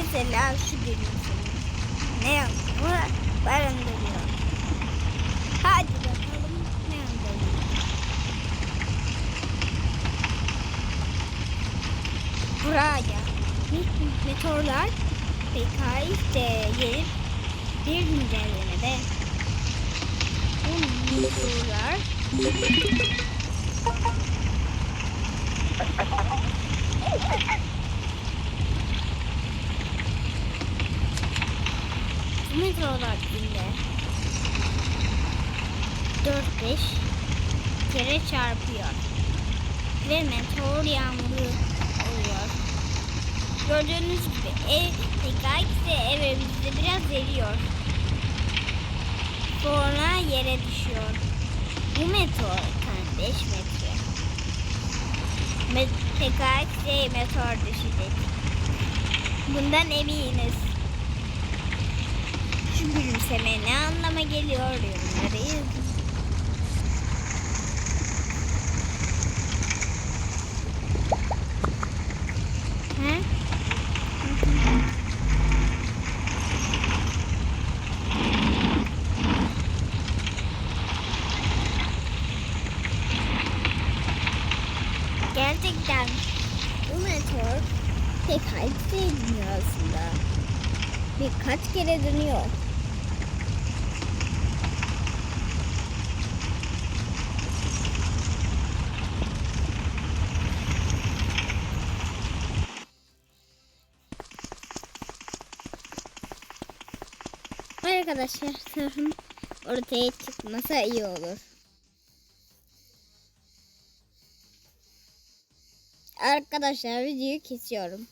Mesela şu gülümseme. Ne yapıyor? Barındırıyor. Hadi bakalım ne andırıyor. Buraya met- meteorlar PKX'de gelip bir güncellemede bu meteorlar bu meteorlar günde 4-5 kere çarpıyor ve meteor yağmuru oluyor. Gördüğünüz gibi ev PKX'de evimizde biraz eriyor. Sonra yere düşüyor. Bu meteor 5 metre. Met PKX'de meteor düşecek. Bundan eminiz. Gülümseme ne anlama geliyor yorumları yazın. Gerçekten bu meteor pek harika ediniyor aslında. Birkaç kere dönüyor. Arkadaşlar sanırım ortaya çıkmasa iyi olur. Arkadaşlar videoyu kesiyorum.